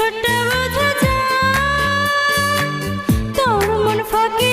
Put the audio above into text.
ছোট বোঝা যায়। তোর মন ফাঁকি